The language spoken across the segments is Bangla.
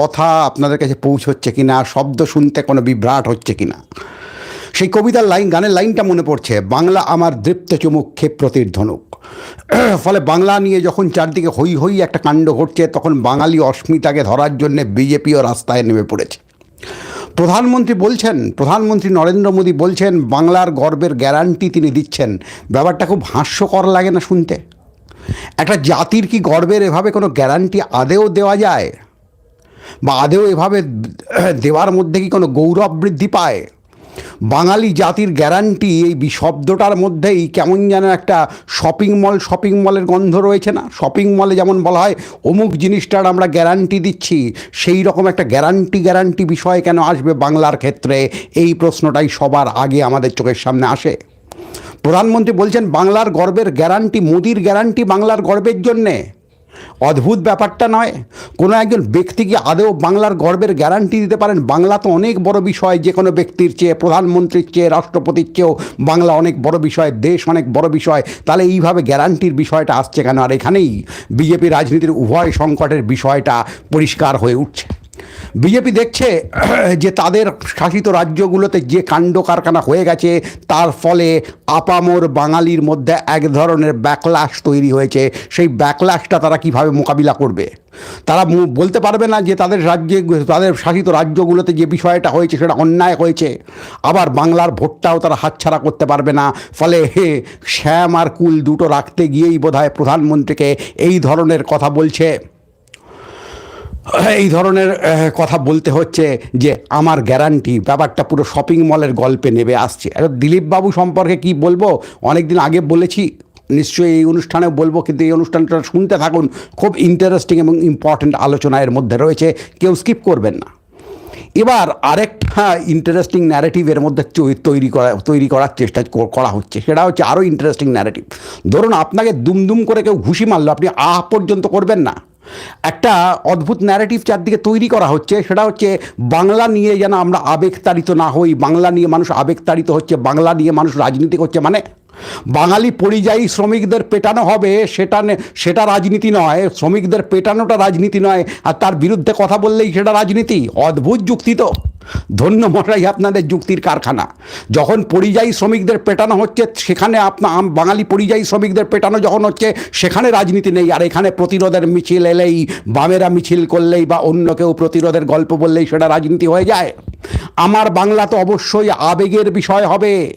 কথা আপনাদের কাছে পৌঁছচ্ছে কিনা, শব্দ শুনতে কোনো বিভ্রাট হচ্ছে কি না সেই কবিতার লাইন, গানের লাইনটা মনে পড়ছে, বাংলা আমার দৃপ্ত চুমুক ক্ষেপ্রতির ধনুক ফলে বাংলা নিয়ে যখন চারদিকে হই হই একটা কাণ্ড ঘটছে, তখন বাঙালি অস্মিতাকে ধরার জন্যে বিজেপিও রাস্তায় নেমে পড়েছে। প্রধানমন্ত্রী বলছেন, প্রধানমন্ত্রী নরেন্দ্র মোদী বলছেন, বাংলার গর্বের গ্যারান্টি তিনি দিচ্ছেন। ব্যাপারটা খুব হাস্যকর লাগে না শুনতে। একটা জাতির কি গর্বের এভাবে কোনো গ্যারান্টি আদেও দেওয়া যায়? বা আদেও এভাবে দেওয়ার মধ্যে কি কোনো গৌরব বৃদ্ধি পায়? বাঙালি জাতির গ্যারান্টি এই শব্দটার মধ্যেই কেমন যেন একটা শপিং মল শপিং মলের গন্ধ রয়েছে না? শপিং মলে যেমন বলা হয়, অমুক জিনিসটার আমরা গ্যারান্টি দিচ্ছি, সেই রকম একটা গ্যারান্টি গ্যারান্টি বিষয় কেন আসবে বাংলার ক্ষেত্রে? এই প্রশ্নটাই সবার আগে আমাদের চোখের সামনে আসে। প্রধানমন্ত্রী বলছেন, বাংলার গর্বের গ্যারান্টি মোদির গ্যারান্টি বাংলার গর্বের জন্যে। অদ্ভুত ব্যাপারটা নয়। কোনো একজন ব্যক্তিকে আদৌ বাংলার গর্বের গ্যারান্টি দিতে পারেন? বাংলা তো অনেক বড় বিষয়। যে কোনো ব্যক্তির চেয়ে, প্রধানমন্ত্রীর চেয়ে, রাষ্ট্রপতির চেয়েও বাংলা অনেক বড় বিষয়, দেশ অনেক বড় বিষয়। তাহলে এইভাবে গ্যারান্টির বিষয়টা আসছে কেন? আর এখানেই বিজেপি রাজনীতির উভয় সংকটের বিষয়টা পরিষ্কার হয়ে উঠছে। বিজেপি দেখছে, যে তাদের শাসিত রাজ্যগুলোতে যে কাণ্ড কারখানা হয়ে গেছে, তার ফলে আপামোর বাঙালির মধ্যে এক ধরনের ব্যাকলাশ তৈরি হয়েছে। সেই ব্যাকলাশটা তারা কীভাবে মোকাবিলা করবে? তারা বলতে পারবে না যে তাদের রাজ্যে, তাদের শাসিত রাজ্যগুলোতে যে বিষয়টা হয়েছে, সেটা অন্যায় হয়েছে। আবার বাংলার ভোটটাও তারা হাতছাড়া করতে পারবে না। ফলে হে, শ্যাম আর কুল দুটো রাখতে গিয়েই বোধহয় প্রধানমন্ত্রীকে এই ধরনের কথা বলছে। এই ধরনের কথা বলতে হচ্ছে যে আমার গ্যারান্টি ব্যাপারটা পুরো শপিং মলের গল্পে নেবে আসছে। এবার দিলীপবাবু সম্পর্কে কি বলব? অনেক দিন আগে বলেছি, নিশ্চয়ই এই অনুষ্ঠানেও বলব, কিন্তু এই অনুষ্ঠানটা শুনতে থাকুন। খুব ইন্টারেস্টিং এবং ইম্পর্ট্যান্ট আলোচনা এর মধ্যে রয়েছে, কেউ স্কিপ করবেন না। এবার আরেকটা ইন্টারেস্টিং ন্যারেটিভের মধ্যে চৈ- তৈরি করা, তৈরি করার চেষ্টা করা হচ্ছে। সেটা হচ্ছে আরও ইন্টারেস্টিং ন্যারেটিভ ধরুন আপনাকে দুমদুম করে কেউ ঘুষি মারলো, আপনি আহ পর্যন্ত করবেন না। একটা অদ্ভুত ন্যারেটিভ চারদিকে তৈরি করা হচ্ছে, সেটা হচ্ছে বাংলা নিয়ে যেন আমরা আবেগতাড়িত না হই, বাংলা নিয়ে মানুষ আবেগতাড়িত হচ্ছে, বাংলা নিয়ে মানুষ রাজনীতি করছে মানে বাঙালি পরিযায়ী শ্রমিকদের পেটানো হবে, সেটা সেটা রাজনীতি নয়, শ্রমিকদের পেটানোটা রাজনীতি নয়, আর তার বিরুদ্ধে কথা বললেই সেটা রাজনীতি, অদ্ভুত যুক্তি তো। ধন্য মশাই আপনাদের যুক্তির কারখানা। যখন পরিযায়ী শ্রমিকদের পেটানো হচ্ছে, সেখানে আপনা বাঙালি পরিযায়ী শ্রমিকদের পেটানো যখন হচ্ছে, সেখানে রাজনীতি নেই। আর এখানে প্রতিরোধের মিছিল এলেই, বামেরা মিছিল করলেই বা অন্য কেউ প্রতিরোধের গল্প বললেই সেটা রাজনীতি হয়ে যায়। আমার বাংলা তো অবশ্যই আবেগের বিষয় হবে।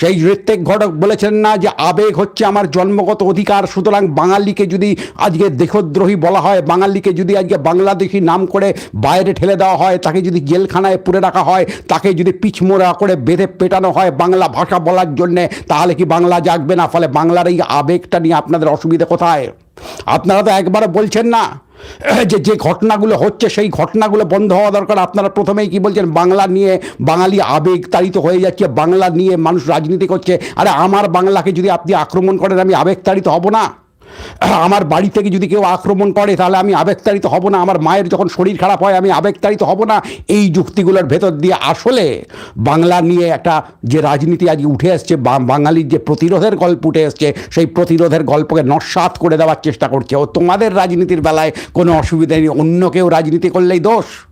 সেই ঋত্বিক ঘটক বলেছেন না যে আবেগ হচ্ছে আমার জন্মগত অধিকার। সুতরাং বাঙালিকে যদি আজকে দেশদ্রোহী বলা হয়, বাঙালিকে যদি আজকে বাংলাদেশি নাম করে বাইরে ঠেলে দেওয়া হয়, তাকে যদি জেলখানায় পুরে রাখা হয়, তাকে যদি পিছমোড়া করে বেঁধে পেটানো হয় বাংলা ভাষা বলার জন্যে, তাহলে কি বাংলা জাগবে না? ফলে বাংলার এই আবেগটা নিয়ে আপনাদের অসুবিধা কোথায়? আপনারা তো একবারে বলছেন না যে যে ঘটনাগুলো হচ্ছে সেই ঘটনাগুলো বন্ধ হওয়া দরকার। আপনারা প্রথমেই কি বলছেন, বাংলা নিয়ে বাঙালি আবেগ তাড়িত হয়ে যাচ্ছে, বাংলা নিয়ে মানুষ রাজনীতি করছে। আরে আমার বাংলাকে যদি আপনি আক্রমণ করেন, আমি আবেগ তাড়িত হব না? আমার বাড়ি থেকে যদি কেউ আক্রমণ করে, তাহলে আমি আবেগতাড়িত হব না। আমার মায়ের যখন শরীর খারাপ হয়, আমি আবেগতাড়িত হব না। এই যুক্তিগুলোর ভেতর দিয়ে আসলে বাংলা নিয়ে একটা যে রাজনীতি আজকে উঠে এসছে বাঙালির যে প্রতিরোধের গল্প উঠে এসছে, সেই প্রতিরোধের গল্পকে নস্বাত করে দেওয়ার চেষ্টা করছে। ও তোমাদের রাজনীতির বেলায় কোনো অসুবিধা নেই, অন্য কেউ রাজনীতি করলেই দোষ।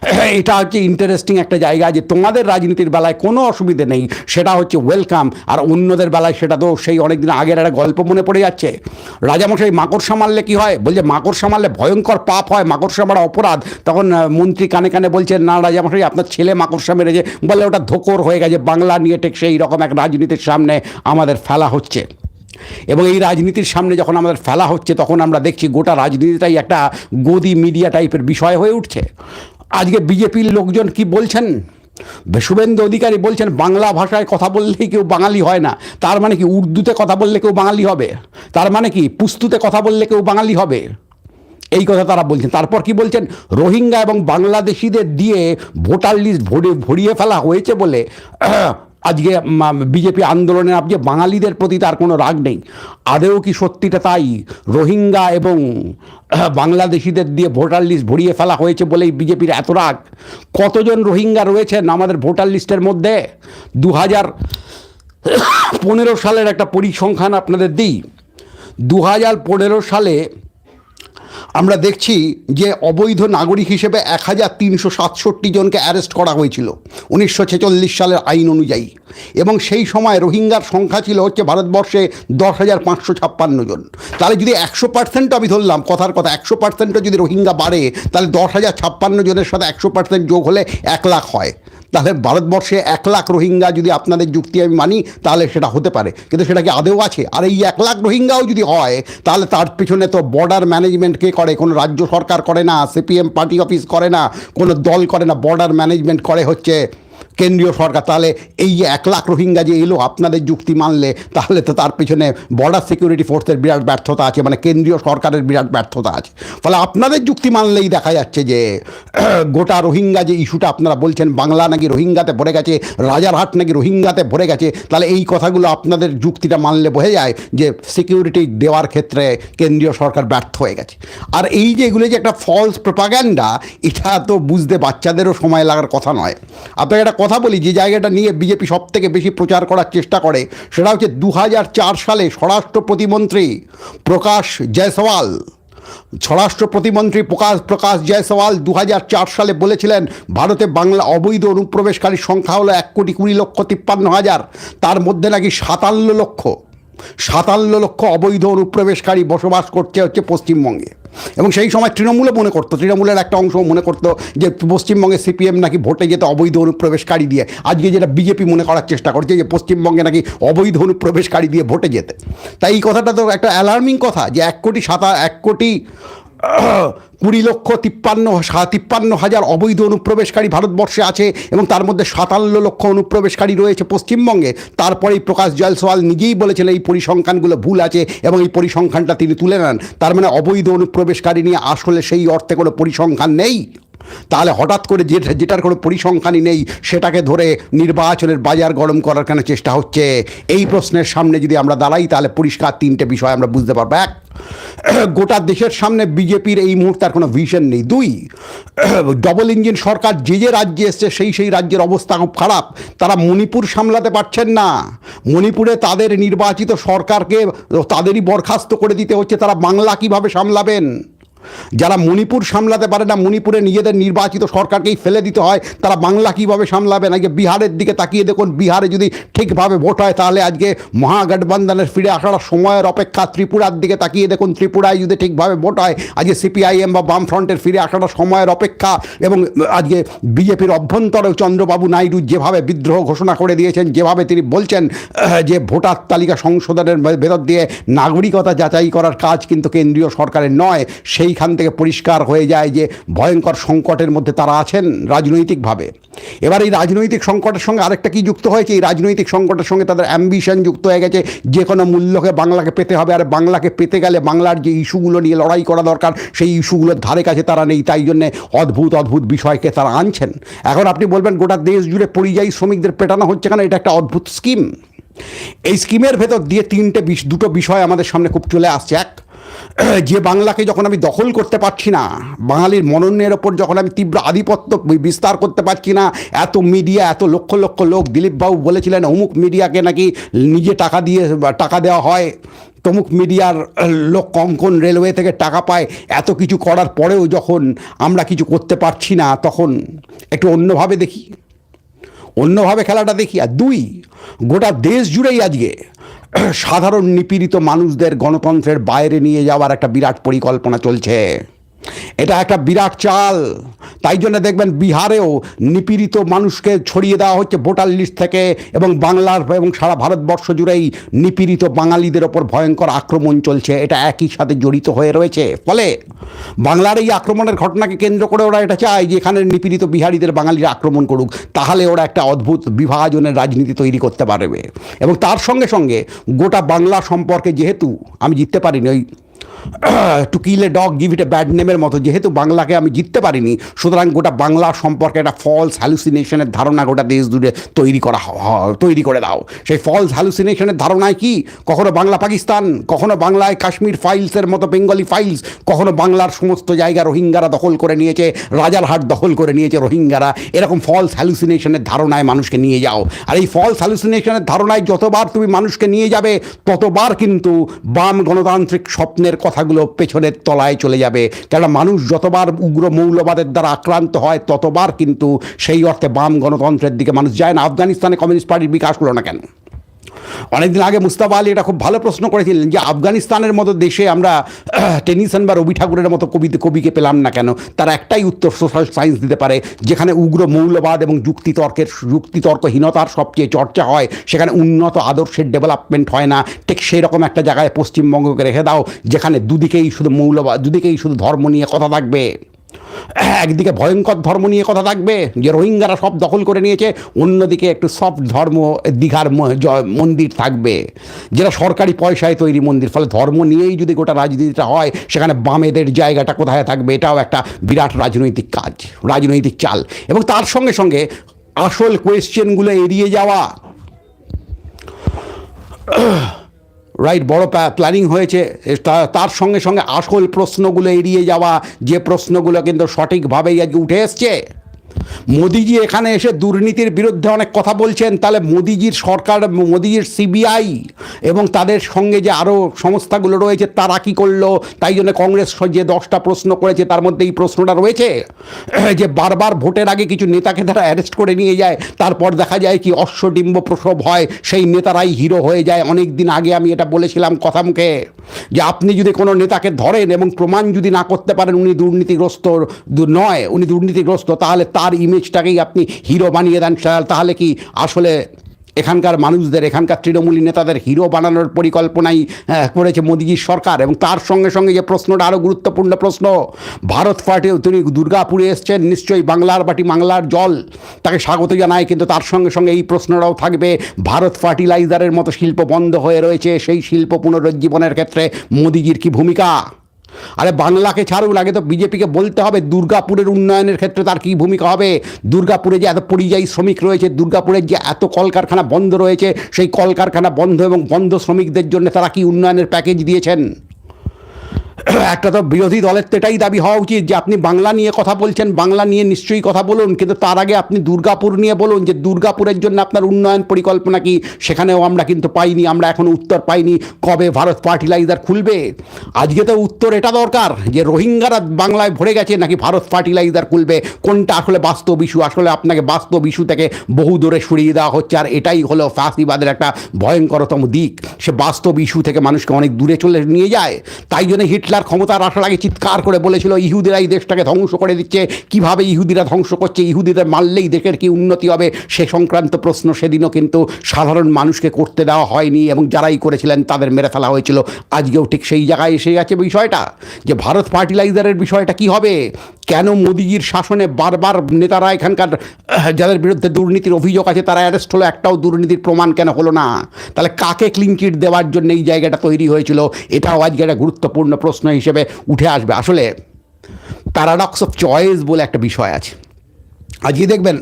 এটা হচ্ছে ইন্টারেস্টিং একটা জায়গা যে তোমাদের রাজনীতির বেলায় কোনো অসুবিধে নেই, সেটা হচ্ছে ওয়েলকাম আর অন্যদের বেলায় সেটা তো সেই অনেকদিন আগের একটা গল্প মনে পড়ে যাচ্ছে। রাজামশাই মাকড়সা মারলে কী হয়? বলছে, মাকড়সা মারলে ভয়ঙ্কর পাপ হয়, মাকড়সা মারা অপরাধ। তখন মন্ত্রী কানে কানে বলছেন, না রাজামশাই, আপনার ছেলে মাকড়সা মেরেছে। বলে ওটা ধোকর হয়ে গেছে, বাংলা নিয়ে ঠিক সেই রকম এক রাজনীতির সামনে আমাদের ফেলা হচ্ছে। এবং এই রাজনীতির সামনে যখন আমাদের ফেলা হচ্ছে, তখন আমরা দেখছি গোটা রাজনীতিটাই একটা গদি মিডিয়া টাইপের বিষয় হয়ে উঠছে। আজকে বিজেপির লোকজন কি বলছেন? শুভেন্দু অধিকারী বলছেন, বাংলা ভাষায় কথা বললেই কেউ বাঙালি হয় না। তার মানে কি উর্দুতে কথা বললে কেউ বাঙালি হবে? তার মানে কি পুস্তুতে কথা বললে কেউ বাঙালি হবে? এই কথা তারা বলছেন। তারপর কি বলছেন? রোহিঙ্গা এবং বাংলাদেশিদের দিয়ে ভোটার লিস্ট ভরে ভরিয়ে ফেলা হয়েছে বলে আজকে বিজেপি আন্দোলনের আজকে বাঙালিদের প্রতি তার কোনো রাগ নেই। আদেও কি সত্যিটা তাই? রোহিঙ্গা এবং বাংলাদেশিদের দিয়ে ভোটার লিস্ট ভরিয়ে ফেলা হয়েছে বলেই বিজেপির এত রাগ। কতজন রোহিঙ্গা রয়েছেন আমাদের ভোটার লিস্টের মধ্যে? দু হাজার পনেরো সালের একটা পরিসংখ্যান আপনাদের দিই। দু হাজার পনেরো সালে আমরা দেখছি যে অবৈধ নাগরিক হিসেবে এক হাজার তিনশো সাতষট্টি জনকে অ্যারেস্ট করা হয়েছিল উনিশশো ছেচল্লিশ সালের আইন অনুযায়ী। এবং সেই সময় রোহিঙ্গার সংখ্যা ছিল হচ্ছে ভারতবর্ষে দশ হাজার পাঁচশো ছাপ্পান্ন জন। তাহলে যদি একশো পার্সেন্ট আমি ধরলাম, কথার কথা, একশো পার্সেন্টও যদি রোহিঙ্গা বাড়ে, তাহলে দশ হাজার ছাপ্পান্ন জনের সাথে একশো পার্সেন্ট যোগ হলে এক লাখ হয়। তাহলে ভারতবর্ষে এক লাখ রোহিঙ্গা যদি আপনাদের যুক্তি আমি মানি, তাহলে সেটা হতে পারে। কিন্তু সেটা কি আদেও আছে? আর এই এক লাখ রোহিঙ্গাও যদি হয়, তাহলে তার পিছনে তো বর্ডার ম্যানেজমেন্ট কে করে? কোনো রাজ্য সরকার করে না সিপিএম পার্টি অফিস করে না, কোনো দল করে না বর্ডার ম্যানেজমেন্ট করে হচ্ছে কেন্দ্রীয় সরকার, তাহলে এই যে এক লাখ রোহিঙ্গা যে এলো আপনাদের যুক্তি মানলে, তাহলে তো তার পিছনে বর্ডার সিকিউরিটি ফোর্সের বিরাট ব্যর্থতা আছে মানে কেন্দ্রীয় সরকারের বিরাট ব্যর্থতা আছে। ফলে আপনাদের যুক্তি মানলেই দেখা যাচ্ছে যে, গোটা রোহিঙ্গা যে ইস্যুটা আপনারা বলছেন, বাংলা নাকি রোহিঙ্গাতে ভরে গেছে, রাজারহাট নাকি রোহিঙ্গাতে ভরে গেছে, তাহলে এই কথাগুলো আপনাদের যুক্তিটা মানলে বোঝা যায় যে সিকিউরিটি দেওয়ার ক্ষেত্রে কেন্দ্রীয় সরকার ব্যর্থ হয়ে গেছে। আর এই যে এগুলো যে একটা ফলস প্রপাগ্যান্ডা এটা তো বুঝতে বাচ্চাদেরও সময় লাগার কথা নয়। আপনাকে একটা কথা বলি, যে জায়গাটা নিয়ে বিজেপি সব থেকে বেশি প্রচার করার চেষ্টা করে, সেটা হচ্ছে দু হাজার চার সালে স্বরাষ্ট্র প্রতিমন্ত্রী প্রকাশ জয়সওয়াল। স্বরাষ্ট্র প্রতিমন্ত্রী প্রকাশ প্রকাশ জয়সওয়াল দু হাজার চার সালে বলেছিলেন, ভারতে বাংলা অবৈধ অনুপ্রবেশকারীর সংখ্যা হলো এক কোটি কুড়ি লক্ষ তিপ্পান্ন হাজার, তার মধ্যে নাকি সাতান্ন লক্ষ। সাতান্ন লক্ষ অবৈধ অনুপ্রবেশকারী বসবাস করছে হচ্ছে পশ্চিমবঙ্গে। এবং সেই সময় তৃণমূলও মনে করতো, তৃণমূলের একটা অংশ মনে করতো যে পশ্চিমবঙ্গে সিপিএম নাকি ভোটে যেতে অবৈধ অনুপ্রবেশকারী দিয়ে, আজকে যেটা বিজেপি মনে করার চেষ্টা করছে যে পশ্চিমবঙ্গে নাকি অবৈধ অনুপ্রবেশকারী দিয়ে ভোটে যেতে। তাই এই কথাটা তো একটা অ্যালার্মিং কথা যে এক কোটি সাতা, এক কোটি কুড়ি লক্ষ তিপ্পান্ন তিপ্পান্ন হাজার অবৈধ অনুপ্রবেশকারী ভারতবর্ষে আছে এবং তার মধ্যে সাতান্ন লক্ষ অনুপ্রবেশকারী রয়েছে পশ্চিমবঙ্গে। তারপরেই প্রকাশ জয়সওয়াল নিজেই বলেছেন, এই পরিসংখ্যানগুলো ভুল আছে এবং এই পরিসংখ্যানটা তিনি তুলে নেন। তার মানে অবৈধ অনুপ্রবেশকারী নিয়ে আসলে সেই অর্থে কোনো পরিসংখ্যান নেই। তাহলে হঠাৎ করে যে যেটার কোনো পরিসংখ্যানই নেই, সেটাকে ধরে নির্বাচনের বাজার গরম করার কেন চেষ্টা হচ্ছে? এই প্রশ্নের সামনে যদি আমরা দাঁড়াই, তাহলে পরিষ্কার তিনটে বিষয় আমরা বুঝতে পারব। এক, গোটা দেশের সামনে বিজেপির এই মুহূর্তে আর কোনো ভিশন নেই। দুই ডবল ইঞ্জিন সরকার যে যে রাজ্যে এসছে, সেই সেই রাজ্যের অবস্থা খুব খারাপ। তারা মণিপুর সামলাতে পারছেন না। মণিপুরে তাদের নির্বাচিত সরকারকে তাদেরই বরখাস্ত করে দিতে হচ্ছে। তারা বাংলা কীভাবে সামলাবেন? যারা মণিপুর সামলাতে পারে না, মণিপুরে নিজেদের নির্বাচিত সরকারকেই ফেলে দিতে হয়, তারা বাংলা কীভাবে সামলাবে? নাকি বিহারের দিকে তাকিয়ে দেখুন, বিহারে যদি ঠিকভাবে ভোট হয়, তাহলে আজকে মহাগঠবন্ধনের ফিরে আসার সময়ের অপেক্ষা ত্রিপুরার দিকে তাকিয়ে দেখুন, ত্রিপুরায় যদি ঠিকভাবে ভোট হয়, আজকে সিপিআইএম বা বামফ্রন্টের ফিরে আসার সময়ের অপেক্ষা এবং আজকে বিজেপির অভ্যন্তরেও চন্দ্রবাবু নাইডু যেভাবে বিদ্রোহ ঘোষণা করে দিয়েছেন, যেভাবে তিনি বলছেন যে ভোটার তালিকা সংশোধনের ভেতর দিয়ে নাগরিকতা যাচাই করার কাজ কিন্তু কেন্দ্রীয় সরকারের নয় সেইখান থেকে পরিষ্কার হয়ে যায় যে ভয়ঙ্কর সংকটের মধ্যে তারা আছেন রাজনৈতিকভাবে। এবার এই রাজনৈতিক সংকটের সঙ্গে আরেকটা কি যুক্ত হয়েছে? এই রাজনৈতিক সংকটের সঙ্গে তাদের অ্যাম্বিশন যুক্ত হয়ে গেছে। যে কোনো মূল্যকে বাংলাকে পেতে হবে, আর বাংলাকে পেতে গেলে বাংলার যে ইস্যুগুলো নিয়ে লড়াই করা দরকার, সেই ইস্যুগুলোর ধারে কাছে তারা নেই, তাই জন্যে অদ্ভুত অদ্ভুত বিষয়কে তারা আনছেন। এখন আপনি বলবেন, গোটা দেশ জুড়ে পরিযায়ী শ্রমিকদের পেটানো হচ্ছে কেন? এটা একটা অদ্ভুত স্কিম এই স্কিমের ভেতর দিয়ে তিনটে দুটো বিষয় আমাদের সামনে খুব চলে আসছে। এক যে বাংলাকে যখন আমি দখল করতে পারছি না, বাঙালির মননের ওপর যখন আমি তীব্র আধিপত্য বিস্তার করতে পারছি না, এত মিডিয়া এত লক্ষ লক্ষ লোক দিলীপবাবু বলেছিলেন, অমুক মিডিয়াকে নাকি নিজে টাকা দিয়ে, টাকা দেওয়া হয়, তমুক মিডিয়ার লোক কঙ্কন রেলওয়ে থেকে টাকা পায়, এত কিছু করার পরেও যখন আমরা কিছু করতে পারছি না, তখন একটু অন্যভাবে দেখি। অন্যভাবে খেলাটা দেখি। আর দুই, গোটা দেশ জুড়েই আজকে সাধারণ নিপীড়িত মানুষদের গণতন্ত্রের বাইরে নিয়ে যাওয়ার একটা বিরাট পরিকল্পনা চলছে। এটা একটা বিরাট চাল। তাই জন্য দেখবেন বিহারেও নিপীড়িত মানুষকে ছড়িয়ে দেওয়া হচ্ছে ভোটার লিস্ট থেকে এবং বাংলার এবং সারা ভারতবর্ষ জুড়েই নিপীড়িত বাঙালিদের ওপর ভয়ঙ্কর আক্রমণ চলছে। এটা একই সাথে জড়িত হয়ে রয়েছে। ফলে বাংলার এই আক্রমণের ঘটনাকে কেন্দ্র করে ওরা এটা চায় যে এখানে নিপীড়িত বিহারিদের বাঙালিরা আক্রমণ করুক। তাহলে ওরা একটা অদ্ভুত বিভাজনের রাজনীতি তৈরি করতে পারবে। এবং তার সঙ্গে সঙ্গে গোটা বাংলা সম্পর্কে যেহেতু আমি জিততে পারিনি, ওই to kill a dog give it a bad নেমের মতো, যেহেতু বাংলাকে আমি জিততে পারিনি, সুতরাং গোটা বাংলা সম্পর্কে একটা ফলস হ্যালুসিনেশনের ধারণা গোটা দেশ জুড়ে তৈরি করা তৈরি করে দাও। সেই ফলস হ্যালুসিনেশনের ধারণায় কি? কখনো বাংলা পাকিস্তান, কখনো বাংলায় কাশ্মীর ফাইলসের মতো বেঙ্গলি ফাইলস কখনো বাংলার সমস্ত জায়গা রোহিঙ্গারা দখল করে নিয়েছে, রাজারহাট দখল করে নিয়েছে রোহিঙ্গারা। এরকম ফলস হ্যালুসিনেশনের ধারণায় মানুষকে নিয়ে যাও। আর এই ফলস হ্যালুসিনেশনের ধারণায় যতবার তুমি মানুষকে নিয়ে যাবে, ততবার কিন্তু বাম গণতান্ত্রিক স্বপ্নের কথাগুলো পেছনের তলায় চলে যাবে। কেননা মানুষ যতবার উগ্র মৌলবাদের দ্বারা আক্রান্ত হয়, ততবার কিন্তু সেই অর্থে বাম গণতন্ত্রের দিকে মানুষ যায় না। আফগানিস্তানে কমিউনিস্ট পার্টির বিকাশ হলো না কেন? অনেকদিন আগে মুস্তাফা আলী এটা খুব ভালো প্রশ্ন করেছিলেন যে আফগানিস্তানের মতো দেশে আমরা টেনিসন বা রবি ঠাকুরের মতো কবি কবিকে পেলাম না কেন? তার একটাই উত্তর সোশ্যাল সায়েন্স দিতে পারে, যেখানে উগ্র মৌলবাদ এবং যুক্তিতর্কের যুক্তিতর্কহীনতার সবচেয়ে চর্চা হয়, সেখানে উন্নত আদর্শের ডেভেলপমেন্ট হয় না। ঠিক সেই রকম একটা জায়গায় পশ্চিমবঙ্গকে রেখে দাও, যেখানে দুদিকেই শুধু মৌলবাদ দুদিকেই শুধু ধর্ম নিয়ে কথা থাকবে। একদিকে ভয়ঙ্কর ধর্ম নিয়ে কথা থাকবে, যে রোহিঙ্গারা সব দখল করে নিয়েছে, অন্যদিকে একটু সফট ধর্ম দীঘার মন্দির থাকবে। যেটা সরকারি পয়সায় তৈরি মন্দির, ফলে ধর্ম নিয়েই যদি গোটা রাজনীতিটা হয়, সেখানে বামেদের জায়গাটা কোথায় থাকবে, এটাও একটা বিরাট রাজনৈতিক কাজ, রাজনৈতিক চাল। এবং তার সঙ্গে সঙ্গে আসল কোয়েশ্চেনগুলো এড়িয়ে যাওয়া। রাইট বড় প্ল্যানিং হয়েছে তার সঙ্গে সঙ্গে আসল প্রশ্নগুলো এড়িয়ে যাওয়া, যে প্রশ্নগুলো কিন্তু সঠিকভাবেই আজকে উঠে এসছে। মোদিজি এখানে এসে দুর্নীতির বিরুদ্ধে অনেক কথা বলছেন, তাহলে মোদিজির সরকার, মোদিজির সিবিআই এবং তাদের সঙ্গে যে আরও সংস্থাগুলো রয়েছে, তারা কী করল? তাই জন্য কংগ্রেস যে দশটা প্রশ্ন করেছে, তার মধ্যে এই প্রশ্নটা রয়েছে যে বারবার ভোটের আগে কিছু নেতাকে তারা অ্যারেস্ট করে নিয়ে যায়, তারপর দেখা যায় কি অশ্বডিম্ব প্রসব হয়, সেই নেতারাই হিরো হয়ে যায়। অনেক দিন আগে আমি এটা বলেছিলাম কথা মুখে, যে আপনি যদি কোনো নেতাকে ধরেন এবং প্রমাণ যদি না করতে পারেন উনি দুর্নীতিগ্রস্ত নয়, উনি দুর্নীতিগ্রস্ত, তাহলে তার ইমেজটাকেই আপনি হিরো বানিয়ে দেন তাহলে কি আসলে এখানকার মানুষদের, এখানকার তৃণমূলী নেতাদের হিরো বানানোর পরিকল্পনাই করেছে মোদিজির সরকার? এবং তার সঙ্গে সঙ্গে যে প্রশ্নটা আরও গুরুত্বপূর্ণ প্রশ্ন, ভারত পার্টি তিনি দুর্গাপুরে এসছেন, নিশ্চয়ই বাংলার বাটি, বাংলার জল, তাকে স্বাগত জানায়, কিন্তু তার সঙ্গে সঙ্গে এই প্রশ্নটাও থাকবে, ভারত ফার্টিলাইজারের মতো শিল্প বন্ধ হয়ে রয়েছে, সেই শিল্প পুনরুজ্জীবনের ক্ষেত্রে মোদিজির কি ভূমিকা? আরে বাংলাকে ছাড়ুন আগে তো বিজেপিকে বলতে হবে, দুর্গাপুরের উন্নয়নের ক্ষেত্রে তার কী ভূমিকা হবে? দুর্গাপুরে যে এত পরিযায়ী শ্রমিক রয়েছে দুর্গাপুরের যে এত কলকারখানা বন্ধ রয়েছে, সেই কলকারখানা বন্ধ এবং বন্ধ শ্রমিকদের জন্য তারা কি উন্নয়নের প্যাকেজ দিয়েছেন? একটা তো বিরোধী দলের তো এটাই দাবি হওয়া উচিত যে আপনি বাংলা নিয়ে কথা বলছেন, বাংলা নিয়ে নিশ্চয়ই কথা বলুন, কিন্তু তার আগে আপনি দুর্গাপুর নিয়ে বলুন যে দুর্গাপুরের জন্য আপনার উন্নয়ন পরিকল্পনা কি? সেখানেও আমরা কিন্তু পাইনি, আমরা এখনও উত্তর পাইনি, কবে ভারত ফার্টিলাইজার খুলবে? আজকে তো উত্তর এটা দরকার যে রোহিঙ্গারা বাংলায় ভরে গেছে নাকি ভারত ফার্টিলাইজার খুলবে? কোনটা আসলে বাস্তব ইস্যু আসলে আপনাকে বাস্তব ইস্যু থেকে বহু দূরে সরিয়ে দেওয়া হচ্ছে, আর এটাই হলো ফাঁসিবাদের একটা ভয়ঙ্করতম দিক। সে বাস্তব ইস্যু থেকে মানুষকে অনেক দূরে চলে নিয়ে যায়। তাই জন্য হিটলার ক্ষমতার আসার আগে চিৎকার করে বলেছিল, ইহুদিরা এই দেশটাকে ধ্বংস করে দিচ্ছে। কীভাবে ইহুদিরা ধ্বংস করছে? ইহুদিদের মারলেই দেশের কি উন্নতি হবে? সে সংক্রান্ত প্রশ্ন সেদিনও কিন্তু সাধারণ মানুষকে করতে দেওয়া হয়নি এবং যারাই করেছিলেন তাদের মেরে ফেলা হয়েছিল। আজকেও ঠিক সেই জায়গায় এসে গেছে বিষয়টা যে ভারত ফার্টিলাইজারের বিষয়টা কি হবে? কেন মোদিজির শাসনে বারবার নেতারা এখানকার যাদের বিরুদ্ধে দুর্নীতির অভিযোগ আছে তারা অ্যারেস্ট হলো? একটাও দুর্নীতির প্রমাণ কেন হলো না? তাহলে কাকে ক্লিন চিট দেওয়ার জন্য এই জায়গাটা তৈরি হয়েছিল? এটাও আজকে একটা গুরুত্বপূর্ণ প্রশ্ন হিসেবে উঠে আসবে। আসলে প্যারাডক্স অফ চয়েস বলে একটা বিষয় আছে। আজকে দেখবেন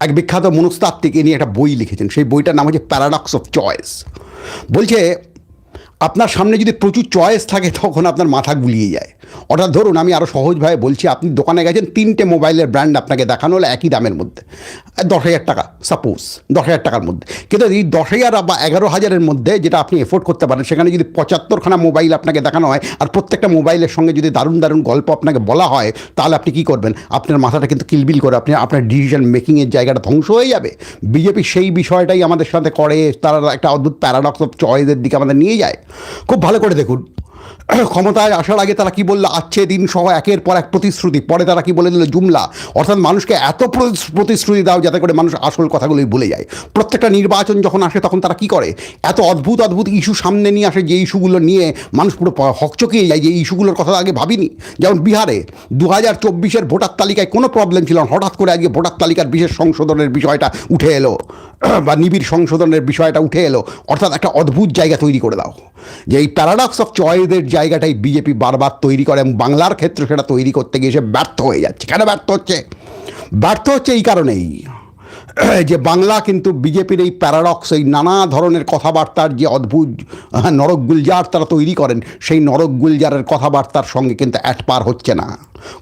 এক বিখ্যাত মনস্তাত্ত্বিক ইনি একটা বই লিখেছেন। সেই বইটার নাম হচ্ছে প্যারাডক্স অফ চয়েস বলছে আপনার সামনে যদি প্রচুর চয়েস থাকে, তখন আপনার মাথা গুলিয়ে যায়। অর্থাৎ ধরুন, আমি আরও সহজভাবে বলছি, আপনি দোকানে গেছেন, তিনটে মোবাইলের ব্র্যান্ড আপনাকে দেখানো হলো একই দামের মধ্যে। দশ হাজার টাকা সাপোজ দশ হাজার টাকার মধ্যে। কিন্তু এই দশ হাজার বা এগারো হাজারের মধ্যে যেটা আপনি এফোর্ড করতে পারেন, সেখানে যদি পঁচাত্তরখানা মোবাইল আপনাকে দেখানো হয়, আর প্রত্যেকটা মোবাইলের সঙ্গে যদি দারুণ দারুণ গল্প আপনাকে বলা হয়, তাহলে আপনি কী করবেন? আপনার মাথাটা কিন্তু কিলবিল করে আপনি, আপনার ডিসিশন মেকিংয়ের জায়গাটা ধ্বংস হয়ে যাবে। বিজেপি সেই বিষয়টাই আমাদের সাথে করে, তারা একটা অদ্ভুত প্যারাডক্স অফ চয়েসের দিকে আমাদের নিয়ে যায়। খুব ভালো করে দেখুন। ক্ষমতায় আসার আগে তারা কি বলল, আচ্ছে দিন সহ একের পর এক প্রতিশ্রুতি। পরে তারা কি বলে দিল, জুমলা। অর্থাৎ মানুষকে এত প্রতিশ্রুতি দাও যাতে করে মানুষ আসল কথাগুলোই ভুলে যায়। প্রত্যেকটা নির্বাচন যখন আসে, তখন তারা কি করে? এত অদ্ভুত অদ্ভুত ইস্যু সামনে নিয়ে আসে যে ইস্যুগুলো নিয়ে মানুষ পুরো হকচকিয়ে যায় যে ইস্যুগুলোর কথা আগে ভাবিনি। যেমন বিহারে দু হাজার চব্বিশের ভোটার তালিকায় কোনো প্রবলেম ছিল না। হঠাৎ করে আজকে ভোটার তালিকার বিশেষ সংশোধনের বিষয়টা উঠে এলো। বা নিবিড় সংশোধনের বিষয়টা উঠে এলো। অর্থাৎ একটা অদ্ভুত জায়গা তৈরি করে দাও। যে এই প্যারাডক্স অফ চয়েসের জায়গাটাই বিজেপি বারবার তৈরি করে এবং বাংলার ক্ষেত্রে সেটা তৈরি করতে গিয়ে সে ব্যর্থ হয়ে যাচ্ছে। কেন ব্যর্থ হচ্ছে? ব্যর্থ হচ্ছে এই কারণেই। যে বাংলা কিন্তু বিজেপির এই প্যারাডক্স এই নানা ধরনের কথাবার্তার যে অদ্ভুত নরক গুলজার তারা তৈরি করেন, সেই নরক গুলজারের কথাবার্তার সঙ্গে কিন্তু অ্যাটপার হচ্ছে না।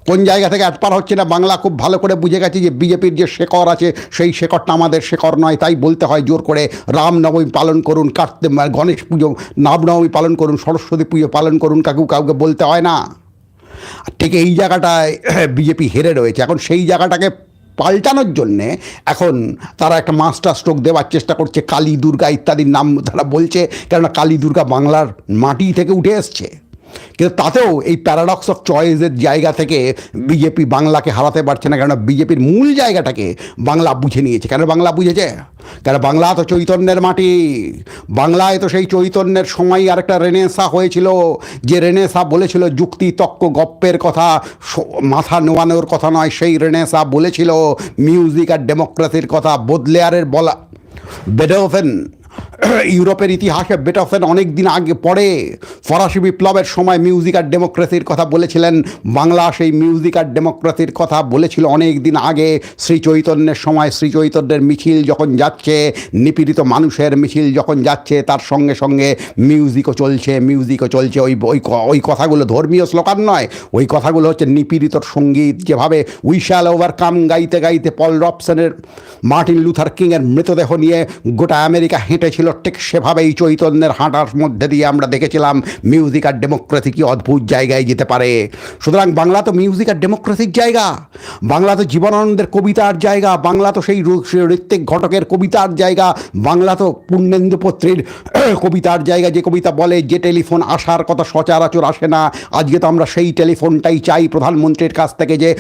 কোন জায়গা থেকে অ্যাটপার হচ্ছে না, বাংলা খুব ভালো করে বুঝে গেছে যে বিজেপির যে শেকড় আছে, সেই শেকড়টা আমাদের শেকড় নয়, তাই বলতে হয় জোর করে রামনবমী পালন করুন কার্তে গণেশ পুজো রামনবমী পালন করুন, সরস্বতী পুজো পালন করুন কাকু কাউকে বলতে হয় না। ঠিক এই জায়গাটায় বিজেপি হেরে রয়েছে। এখন সেই জায়গাটাকে পাল্টানোর জন্যে এখন তারা একটা মাস্টার স্ট্রোক দেওয়ার চেষ্টা করছে, কালী দুর্গা ইত্যাদির নাম তারা বলছে, কেননা কালী দুর্গা বাংলার মাটি থেকে উঠে এসছে। কিন্তু তাতেও এই প্যারাডক্স অফ চয়েসের জায়গা থেকে বিজেপি বাংলাকে হারাতে পারছে না, কেননা বিজেপির মূল জায়গাটাকে বাংলা বুঝে নিয়েছে। কেন বাংলা বুঝেছে? কেন বাংলা তো চৈতন্যের মাটি। বাংলায় তো সেই চৈতন্যের সময় আরেকটা রেনেসা হয়েছিল, যে রেনেসা বলেছিল যুক্তি, তক্ক, গপ্পের কথা মাথা নোয়ানোর কথা নয়, সেই রেনেসা বলেছিল মিউজিক আর ডেমোক্রেসির কথা বদলেয়ারের বলা বেডোফেন ইউরোপের ইতিহাসে বেটোফেন অনেক দিন আগে পরে ফরাসি বিপ্লবের সময় মিউজিক আর ডেমোক্রেসির কথা বলেছিলেন। বাংলা সেই মিউজিক আর ডেমোক্রেসির কথা বলেছিল অনেক দিন আগে। শ্রী চৈতন্যের সময় শ্রী চৈতন্যের মিছিল যখন যাচ্ছে, নিপীড়িত মানুষের মিছিল যখন যাচ্ছে, তার সঙ্গে সঙ্গে মিউজিকও চলছে মিউজিকও চলছে। ওই ওই ওই কথাগুলো ধর্মীয় স্লোগান নয়, ওই কথাগুলো হচ্ছে নিপীড়িত সংগীত। যেভাবে উইশাল ওভারকাম গাইতে গাইতে পল রবসনের মার্টিন লুথার কিংয়ের মৃতদেহ নিয়ে গোটা আমেরিকা হেঁটেছিল ঠিক সেভাবেই চৈতন্যের হাঁটার মধ্যে দিয়ে আমরা দেখেছিলাম মিউজিক আর ডেমোক্রেসি কি অদ্ভুত জায়গায় যেতে পারে। সুতরাং বাংলা তো মিউজিক আর ডেমোক্রেসির জায়গা। বাংলা তো জীবনানন্দের কবিতার জায়গা। বাংলা তো সেই ঋত্বিক ঘটকের কবিতার জায়গা। বাংলা তো পূর্ণেন্দু পত্রীর কবিতার জায়গা। যে কবিতা বলে, যে টেলিফোন আসার কথা সচরাচর আসে না। আজকে তো আমরা সেই টেলিফোনটাই চাই প্রধানমন্ত্রীর কাছ থেকে যে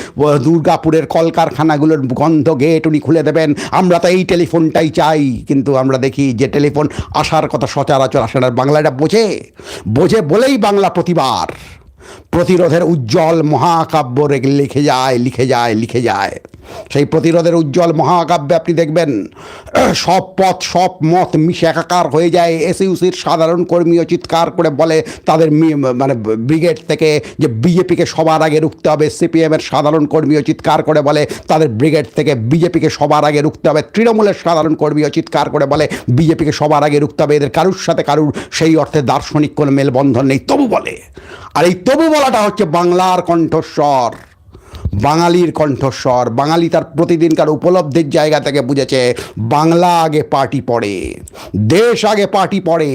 দুর্গাপুরের কলকারখানাগুলোর গন্ধ গেট উনি খুলে দেবেন। আমরা তো এই টেলিফোনটাই চাই। কিন্তু আমরা দেখি যে টেলিফোন আসার কথা সচরাচর আসে না বাংলা এটা বোঝে। বোঝে বলেই বাংলা প্রতিবার। প্রতিরোধের উজ্জ্বল মহাকাব্য লিখে যায় লিখে যায় লিখে যায়। সেই প্রতিরোধের উজ্জ্বল মহাকাব্যে আপনি দেখবেন, সব পথ, সব মত মিশে একাকার হয়ে যায়। এসইউসির সাধারণ কর্মীও চিৎকার করে বলে, তাদের মানে ব্রিগেড থেকে যে বিজেপিকে সবার আগে রুখতে হবে, সিপিএমের সাধারণ কর্মীও চিৎকার করে বলে, তাদের ব্রিগেড থেকে বিজেপিকে সবার আগে রুখতে হবে। তৃণমূলের সাধারণ কর্মীও চিৎকার করে বলে, বিজেপিকে সবার আগে রুখতে হবে। এদের কারুর সাথে কারুর সেই অর্থে দার্শনিক কোনো মেলবন্ধন নেই, তবু বলে। আর এই তবু বলাটা হচ্ছে বাংলার কণ্ঠস্বর। বাঙালির কণ্ঠস্বর। বাঙালি তার প্রতিদিনকার উপলব্ধির জায়গা থেকে বুঝেছে, বাংলা আগে পার্টি পড়ে, দেশ আগে পার্টি পড়ে।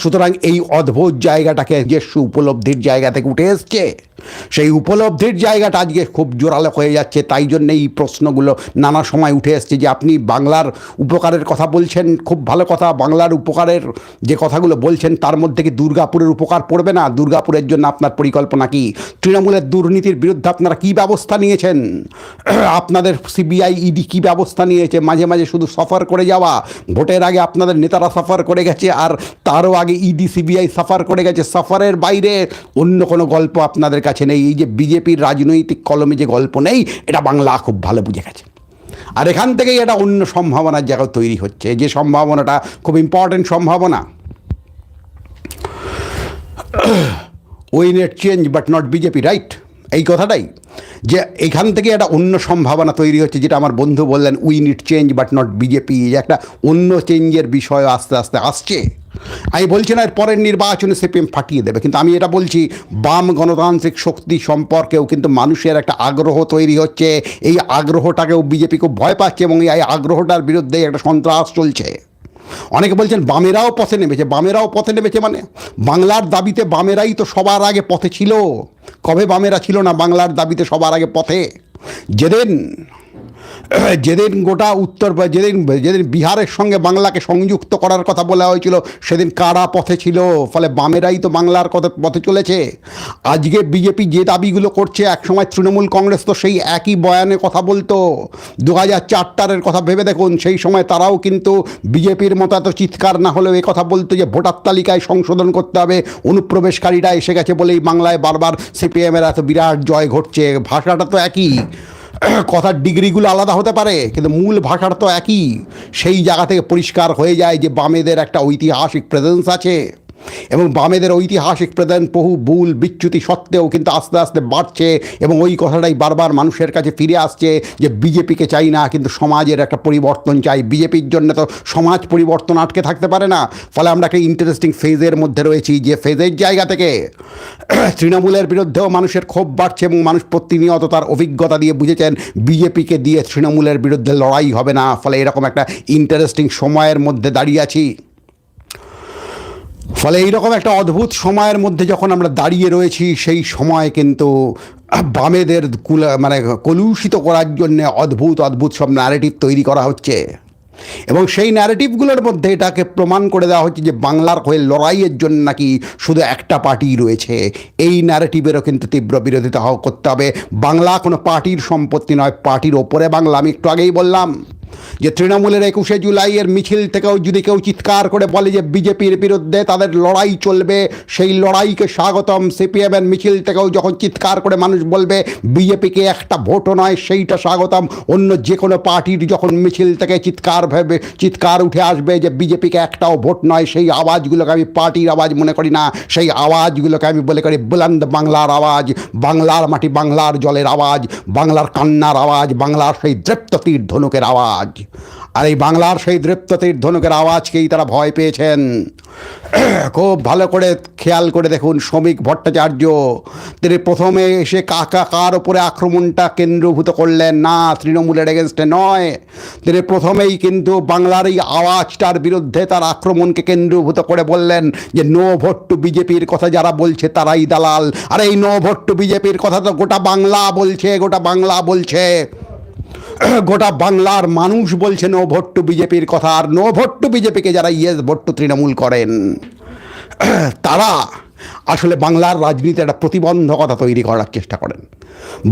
সুতরাং এই অদ্ভুত জায়গাটাকে যে সু উপলব্ধির জায়গা থেকে উঠে এসছে। সেই উপলব্ধির জায়গাটা আজকে খুব জোরালো হয়ে যাচ্ছে, তাই জন্য এই প্রশ্নগুলো নানা সময় উঠে এসছে যে আপনি বাংলার উপকারের কথা বলছেন, খুব ভালো কথা, বাংলার উপকারের যে কথাগুলো বলছেন, তার মধ্যে কি দুর্গাপুরের উপকার পড়বে না? দুর্গাপুরের জন্য আপনার পরিকল্পনা কি? তৃণমূলের দুর্নীতির বিরুদ্ধে আপনারা কি ব্যবস্থা নিয়েছেন? আপনাদের সিবিআই ইডি কি ব্যবস্থা নিয়েছে? মাঝে মাঝে শুধু সফর করে যাওয়া, ভোটের আগে আপনাদের নেতারা সফর করে গেছে, আর তারও আগে ইডি সিবিআই সফর করে গেছে সফরের বাইরে অন্য কোনো গল্প আপনাদের কাছে নেই। এই যে বিজেপির রাজনৈতিক কলমে যে গল্প নেই, এটা বাংলা খুব ভালো বুঝে গেছে। আর এখান থেকেই এটা অন্য সম্ভাবনার জায়গা তৈরি হচ্ছে। যে সম্ভাবনাটা খুব ইম্পর্টেন্ট সম্ভাবনা। We need change but not BJP right এই কথাটাই যে এখান থেকে একটা অন্য সম্ভাবনা তৈরি হচ্ছে, যেটা আমার বন্ধু বললেন we need change but not BJP যে একটা অন্য চেঞ্জের বিষয় আস্তে আস্তে আসছে। আমি বলছি না এর পরের নির্বাচনে সিপিএম ফাটিয়ে দেবে, কিন্তু আমি এটা বলছি, বাম গণতান্ত্রিক শক্তি সম্পর্কেও কিন্তু মানুষের একটা আগ্রহ তৈরি হচ্ছে। এই আগ্রহটাকেও বিজেপি খুব ভয় পাচ্ছে এবং এই আগ্রহটার বিরুদ্ধে একটা সন্ত্রাস চলছে। অনেকে বলছেন বামেরাও পথে নেমেছে, বামেরাও পথে নেমেছে মানে? বাংলার দাবিতে বামেরাই তো সবার আগে পথে ছিল। কবে বামেরা ছিল না বাংলার দাবিতে সবার আগে পথে? যেদিন যেদিন গোটা উত্তর, যেদিন যেদিন বিহারের সঙ্গে বাংলাকে সংযুক্ত করার কথা বলা হয়েছিল, সেদিন কারা পথে ছিল? ফলে বামেরাই তো বাংলার কথা, পথে চলেছে। আজকে বিজেপি যে দাবিগুলো করছে, একসময় তৃণমূল কংগ্রেস তো সেই একই বয়ানে কথা বলতো। দু হাজার চারটারের কথা ভেবে দেখুন, সেই সময় তারাও কিন্তু বিজেপির মতো এত চিৎকার না হলেও এ কথা বলতো যে ভোটার তালিকায় সংশোধন করতে হবে, অনুপ্রবেশকারীরা এসে গেছে বলেই বাংলায় বারবার সিপিএমের এত বিরাট জয় ঘটছে। ভাষাটা তো একই। কথার ডিগ্রিগুলো আলাদা হতে পারে, কিন্তু মূল ভাষার তো একই। সেই জায়গা থেকে পরিষ্কার হয়ে যায় যে বামেদের একটা ঐতিহাসিক প্রেজেন্স আছে। এবং বামেদের ঐতিহাসিক প্রদান বহু ভুল বিচ্যুতি সত্ত্বেও কিন্তু আস্তে আস্তে বাড়ছে এবং ওই কথাটাই বারবার মানুষের কাছে ফিরে আসছে যে বিজেপিকে চাই না, কিন্তু সমাজের একটা পরিবর্তন চাই। বিজেপির জন্য তো সমাজ পরিবর্তন আটকে থাকতে পারে না। ফলে আমরা একটা ইন্টারেস্টিং ফেজের মধ্যে রয়েছি, যে ফেজের জায়গা থেকে তৃণমূলের বিরুদ্ধেও মানুষের ক্ষোভ বাড়ছে এবং মানুষ প্রতিনিয়ত তার অভিজ্ঞতা দিয়ে বুঝেছেন, বিজেপিকে দিয়ে তৃণমূলের বিরুদ্ধে লড়াই হবে না। ফলে এরকম একটা ইন্টারেস্টিং সময়ের মধ্যে দাঁড়িয়ে আছি। ফলে এইরকম একটা অদ্ভুত সময়ের মধ্যে যখন আমরা দাঁড়িয়ে রয়েছি, সেই সময় কিন্তু বামেদের কুলা মানে কলুষিত করার জন্য অদ্ভুত অদ্ভুত সব ন্যারেটিভ তৈরি করা হচ্ছে। এবং সেই ন্যারেটিভগুলোর মধ্যে এটাকে প্রমাণ করে দেওয়া হচ্ছে যে বাংলার হয়ে লড়াইয়ের জন্য নাকি শুধু একটা পার্টি রয়েছে। এই ন্যারেটিভেরও কিন্তু তীব্র বিরোধিতা করতে হবে। বাংলা কোনো পার্টির সম্পত্তি নয়, পার্টির ওপরে বাংলা। আমি একটু আগেই বললাম। যে তৃণমূলের একুশে জুলাইয়ের মিছিল থেকেও যদি কেউ চিৎকার করে বলে যে বিজেপির বিরুদ্ধে তাদের লড়াই চলবে, সেই লড়াইকে স্বাগতম সিপিএমের মিছিল থেকেও যখন চিৎকার করে মানুষ বলবে বিজেপিকে একটা ভোটও নয়, সেইটা স্বাগতম। অন্য যে কোনো পার্টির যখন মিছিল থেকে চিৎকার ভেবে, চিৎকার উঠে আসবে যে বিজেপিকে একটাও ভোট নয়, সেই আওয়াজগুলোকে আমি পার্টির আওয়াজ মনে করি না। সেই আওয়াজগুলোকে আমি বলে করি বুলন্দ বাংলার আওয়াজ, বাংলার মাটি বাংলার জলের আওয়াজ, বাংলার কান্নার আওয়াজ, বাংলার সেই দৃপ্ত তীর ধনুকের আওয়াজ। আর এই বাংলার সেই দৃপ্ত তীর ধনুকের আওয়াজকেই তারা ভয় পেয়েছেন। খুব ভালো করে খেয়াল করে দেখুন শ্রমিক ভট্টাচার্য। তিনি প্রথমে এসে কাকা কার ওপরে আক্রমণটা কেন্দ্রভূত করলেন? না, তৃণমূলের এগেনস্টে নয়। তিনি প্রথমেই কিন্তু বাংলার এই আওয়াজটার বিরুদ্ধে তার আক্রমণকে কেন্দ্রভূত করে বললেন যে, নো ভোট টু বিজেপির কথা যারা বলছে তারাই দালাল। আর এই নো ভোট টু বিজেপির কথা তো গোটা বাংলা বলছে, গোটা বাংলা বলছে। গোটা বাংলার মানুষ বলছে, নো ভোট টু বিজেপির কথা আর নো ভোট টু বিজেপিকে যারা ইয়েস ভোট টু তৃণমূল করেন। তারা আসলে বাংলার রাজনীতি একটা প্রতিবন্ধকতা তৈরি করার চেষ্টা করেন।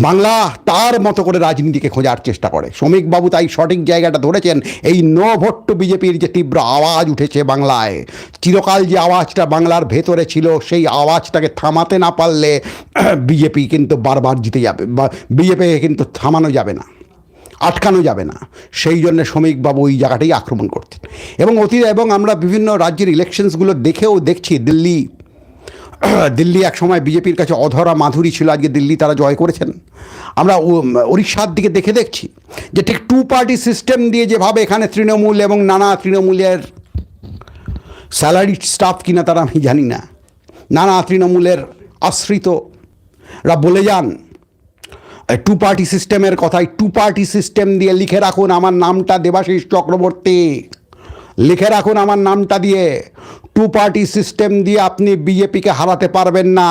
বাংলা তার মতো করে রাজনীতিকে খোঁজার চেষ্টা করে। শ্রমিকবাবু তাই সঠিক জায়গাটা ধরেছেন, এই নো ভোট টু বিজেপির যে তীব্র আওয়াজ উঠেছে বাংলায়, চিরকাল যে আওয়াজটা বাংলার ভেতরে ছিল, সেই আওয়াজটাকে থামাতে না পারলে বিজেপি কিন্তু বারবার জিতে যাবে, বা বিজেপিকে কিন্তু থামানো যাবে না। আটকানো যাবে না। সেই জন্য শ্রমিকবাবু ওই জায়গাটাই আক্রমণ করতেন। এবং অতি এবং আমরা বিভিন্ন রাজ্যের ইলেকশনসগুলো দেখেও দেখছি, দিল্লি দিল্লি এক সময় বিজেপির কাছে অধরা মাধুরী ছিল, আজকে দিল্লি তারা জয় করেছেন। আমরা উড়িষ্যার দিকে দেখে দেখছি যে ঠিক টু পার্টি সিস্টেম দিয়ে যেভাবে এখানে তৃণমূল এবং নানা তৃণমূলের স্যালারি স্টাফ কিনা তারা আমি জানি না। নানা তৃণমূলের আশ্রিতরা বলে যান টু পার্টি সিস্টেমের কথাই টু পার্টি সিস্টেম দিয়ে লিখে রাখুন আমার নামটা দেবাশিস চক্রবর্তী। লিখে রাখুন আমার নামটা দিয়ে। টু পার্টি সিস্টেম দিয়ে আপনি বিজেপিকে হারাতে পারবেন না।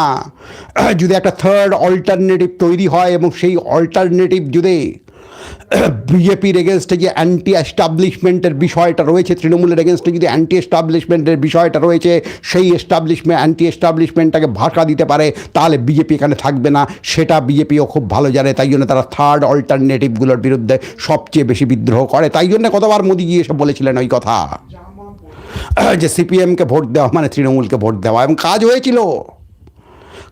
যদি একটা থার্ড অল্টারনেটিভ তৈরি হয় এবং সেই অল্টারনেটিভ যদি বিজেপির এগেনস্টে যে অ্যান্টি এস্টাবলিশমেন্টের বিষয়টা রয়েছে, তৃণমূলের এগেনস্টে যদি অ্যান্টি এস্টাবলিশমেন্টের বিষয়টা রয়েছে, সেই এস্টাবলিশমেন্ট অ্যান্টি এস্টাবলিশমেন্টটাকে ভাষা দিতে পারে, তাহলে বিজেপি এখানে থাকবে না। সেটা বিজেপিও খুব ভালো জানে, তাই জন্য তারা থার্ড অল্টারনেটিভগুলোর বিরুদ্ধে সবচেয়ে বেশি বিদ্রোহ করে। তাই জন্য কতবার মোদিজি এসে বলেছিলেন ওই কথা। যে সিপিএমকে ভোট দেওয়া মানে তৃণমূলকে ভোট দেওয়া, এবং কাজ হয়েছিল।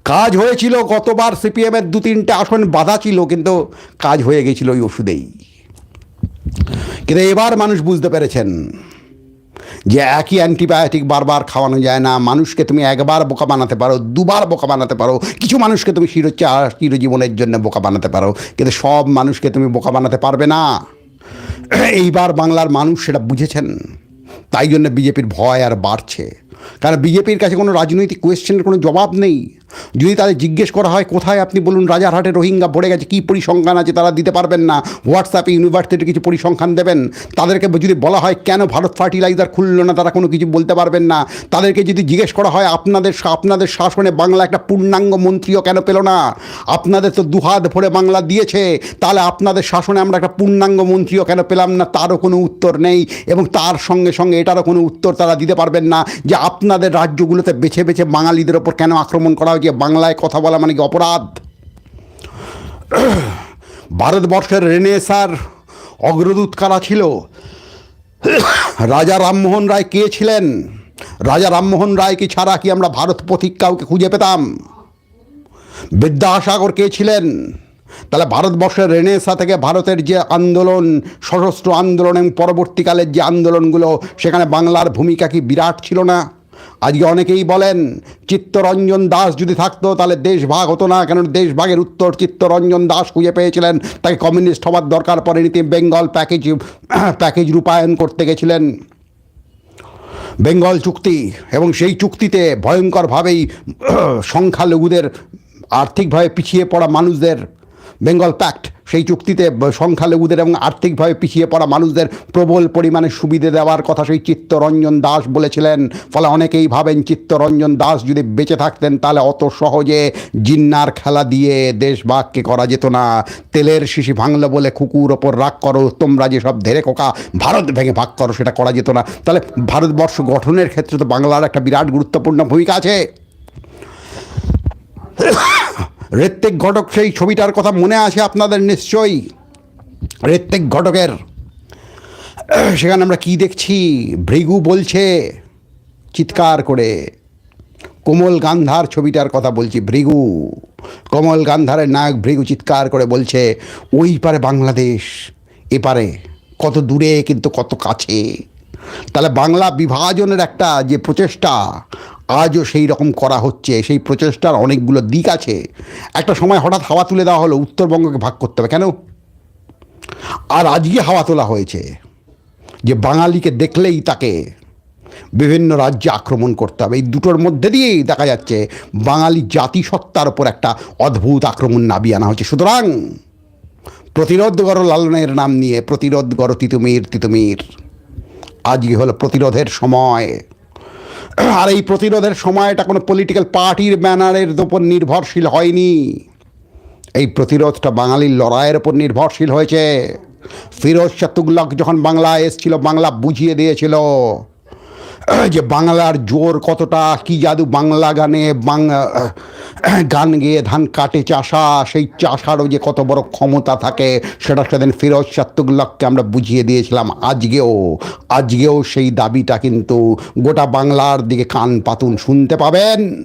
কাজ হয়েছিল, গতবার সিপিএমের দু তিনটে আসন বাধা ছিল, কিন্তু কাজ হয়ে গেছিল ওই ওষুধেই। কিন্তু এবার মানুষ বুঝতে পেরেছেন যে একই অ্যান্টিবায়োটিক বারবার খাওয়ানো যায় না। মানুষকে তুমি একবার বোকা বানাতে পারো, দুবার বোকা বানাতে পারো। কিছু মানুষকে তুমি চিরচা চিরজীবনের জন্য বোকা বানাতে পারো, কিন্তু সব মানুষকে তুমি বোকা বানাতে পারবে না। এইবার বাংলার মানুষ সেটা বুঝেছেন। তাই জন্য বিজেপির ভয় আর বাড়ছে। কারণ বিজেপির কাছে কোনো রাজনৈতিক কোয়েশ্চেনের কোনো জবাব নেই। যদি তাদের জিজ্ঞেস করা হয়, কোথায় আপনি বলুন রাজারহাটে রোহিঙ্গা ভরে গেছে, কী পরিসংখ্যান আছে তারা দিতে পারবেন না? হোয়াটসঅ্যাপে ইউনিভার্সিটিতে কিছু পরিসংখ্যান দেবেন। তাদেরকে যদি বলা হয়, কেন ভারত ফার্টিলাইজার খুললো না, তারা কোনো কিছু বলতে পারবেন না। তাদেরকে যদি জিজ্ঞেস করা হয়, আপনাদের আপনাদের শাসনে বাংলা একটা পূর্ণাঙ্গ মন্ত্রীও কেন পেল না? আপনাদের তো দুহাত ভরে বাংলা দিয়েছে, তাহলে আপনাদের শাসনে আমরা একটা পূর্ণাঙ্গ মন্ত্রীও কেন পেলাম না? তারও কোনো উত্তর নেই এবং তার সঙ্গে সঙ্গে এটারও কোনো উত্তর তারা দিতে পারবেন না যে আপনাদের রাজ্যগুলোতে বেছে বেছে বাঙালিদের ওপর কেন আক্রমণ করা হয়েছে বাংলায় কথা বলা মানে কি অপরাধ? ভারতবর্ষের রেনেসার অগ্রদূত কারা ছিল? রাজা রামমোহন রায় কে ছিলেন? রাজা রামমোহন রায়কে ছাড়া কি আমরা ভারত পথিক কাউকে খুঁজে পেতাম? বিদ্যাসাগর কে ছিলেন? তাহলে ভারতবর্ষের রেনেসা থেকে ভারতের যে আন্দোলন, সশস্ত্র আন্দোলন এবং পরবর্তীকালের যে আন্দোলনগুলো, সেখানে বাংলার ভূমিকা কি বিরাট ছিল না? আজকে অনেকেই বলেন, চিত্তরঞ্জন দাস যদি থাকতো, তাহলে দেশ ভাগ হতো না। কেন দেশ ভাগের উত্তর চিত্তরঞ্জন দাস খুঁজে পেয়েছিলেন। তাকে কমিউনিস্ট হওয়ার দরকার পড়েনি। তিনি বেঙ্গল প্যাকেজ প্যাকেজ রূপায়ণ করতে গেছিলেন। বেঙ্গল চুক্তি এবং সেই চুক্তিতে ভয়ঙ্করভাবেই সংখ্যালঘুদের আর্থিকভাবে পিছিয়ে পড়া মানুষদের বেঙ্গল প্যাক্ট সেই চুক্তিতে সংখ্যালঘুদের এবং আর্থিকভাবে পিছিয়ে পড়া মানুষদের প্রবল পরিমাণে সুবিধে দেওয়ার কথা সেই চিত্তরঞ্জন দাস বলেছিলেন। ফলে অনেকেই ভাবেন চিত্তরঞ্জন দাস যদি বেঁচে থাকতেন তাহলে অত সহজে জিন্নার খেলা দিয়ে দেশভাগকে করা যেত না। তেলের শিশি ভাঙলো বলে কুকুর ওপর রাগ করো, তোমরা যেসব ধেরে কোকা ভারত ভেঙে ভাগ করো সেটা করা যেত না। তাহলে ভারতবর্ষ গঠনের ক্ষেত্রে তো বাংলার একটা বিরাট গুরুত্বপূর্ণ ভূমিকা আছে। ঋত্বিক ঘটক সেই ছবিটার কথা মনে আছে আপনাদের নিশ্চয়ই? ঋত্বিক ঘটকের। সেখানে আমরা কি দেখছি? ভৃগু বলছে, চিৎকার করে। কোমল গান্ধার ছবিটার কথা বলছি, ভৃগু। কোমল গান্ধারের নায়ক ভৃগু চিৎকার করে বলছে, ওই পারে বাংলাদেশ এপারে কত দূরে কিন্তু কত কাছে। তাহলে বাংলা বিভাজনের একটা যে প্রচেষ্টা, আজও সেই রকম করা হচ্ছে, সেই প্রচেষ্টার অনেকগুলো দিক আছে। একটা সময় হঠাৎ হাওয়া তুলে দেওয়া হলো, উত্তরবঙ্গকে ভাগ করতে হবে, কেন? আর আজকে হাওয়া তোলা হয়েছে, যে বাঙালিকে দেখলেই তাকে বিভিন্ন রাজ্যে আক্রমণ করতে হবে। এই দুটোর মধ্যে দিয়েই দেখা যাচ্ছে, বাঙালি জাতিসত্তার ওপর একটা অদ্ভুত আক্রমণ নাবিয়ে আনা হচ্ছে। সুতরাং প্রতিরোধ গড় লালনের নাম নিয়ে, প্রতিরোধ গড় তিতুমির তিতুমির। আজকে হলো প্রতিরোধের সময়? আর এই প্রতিরোধের সময়টা কোনো পলিটিক্যাল পার্টির ব্যানারের উপর নির্ভরশীল হয়নি। এই প্রতিরোধটা বাঙালির লড়াইয়ের ওপর নির্ভরশীল হয়েছে। ফিরোজ শাহ তুগলক যখন বাংলায় এসেছিল, বাংলা বুঝিয়ে দিয়েছিল। যে বাংলার জোর কতটা, কি জাদু বাংলা গানে, বাংলা, গান গেয়ে ধান কাটে চাষা, সেই চাষারও যে কত বড় ক্ষমতা থাকে, সেটা সেদিন ফিরোজ শাহ আমরা বুঝিয়ে দিয়েছিলাম আজকেও। আজকেও সেই দাবিটা কিন্তু গোটা বাংলার দিকে কান পাতুন শুনতে পাবেন।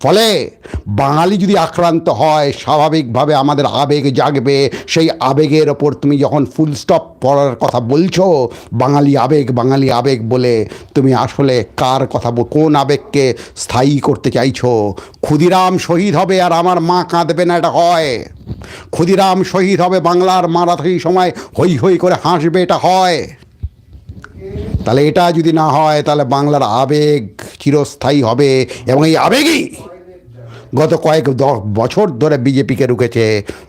ফলে বাঙালি যদি আক্রান্ত হয়, স্বাভাবিকভাবে আমাদের আবেগ জাগবে। সেই আবেগের ওপর তুমি যখন ফুল স্টপ পড়ার কথা বলছো, বাঙালি আবেগ বাঙালি আবেগ বলে তুমি আসলে কার কথা কোন আবেগকে স্থায়ী করতে চাইছো? ক্ষুদিরাম শহীদ হবে আর আমার মা কাঁদবে না, এটা হয়। ক্ষুদিরাম শহীদ হবে বাংলার মারা সেই সময় হই হই করে হাসবে, এটা হয়। তাহলে এটা যদি না হয়, তাহলে বাংলার আবেগ চিরস্থায়ী হবে এবং এই আবেগই গত কয়েক দশ বছর ধরে বিজেপিকে রুখেছে।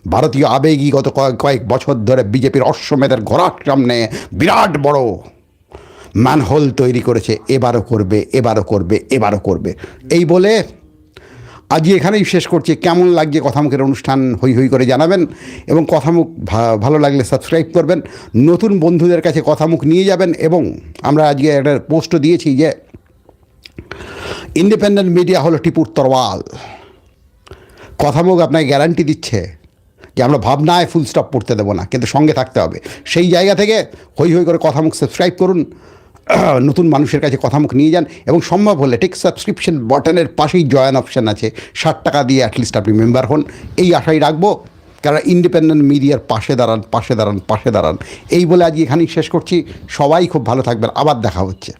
ভারতীয় আবেগই গত কয়েক কয়েক বছর ধরে বিজেপির অশ্বমেধের ঘোরার সামনে বিরাট বড় ম্যানহোল তৈরি করেছে। এবারও করবে এবারও করবে এবারও করবে। এই বলে আজকে এখানেই শেষ করছি। কেমন লাগছে কথামুখের অনুষ্ঠান হই হই করে জানাবেন এবং কথামুখ ভালো লাগলে সাবস্ক্রাইব করবেন। নতুন বন্ধুদের কাছে কথামুখ নিয়ে যাবেন এবং আমরা আজকে একটা পোস্টও দিয়েছি যে ইন্ডিপেন্ডেন্ট মিডিয়া হলো টিপুর তরওয়াল। কথামুখ আপনাকে গ্যারান্টি দিচ্ছে যে আমরা ভাবনায় ফুল স্টপ পড়তে দেবো না, কিন্তু সঙ্গে থাকতে হবে। সেই জায়গা থেকে হই হই করে কথামুখ সাবস্ক্রাইব করুন। নতুন মানুষের কাছে কথা মুখ নিয়ে যান এবং সম্ভব হলে ঠিক সাবস্ক্রিপশন বাটনের পাশেই জয়েন অপশান আছে। ষাট টাকা দিয়ে অ্যাটলিস্ট আপনি মেম্বার হন। এই আশাই রাখব, কারণ ইন্ডিপেন্ডেন্ট মিডিয়ার পাশে দাঁড়ান পাশে দাঁড়ান পাশে দাঁড়ান। এই বলে আজকে এখানেই শেষ করছি। সবাই খুব ভালো থাকবেন। আবার দেখা হচ্ছে।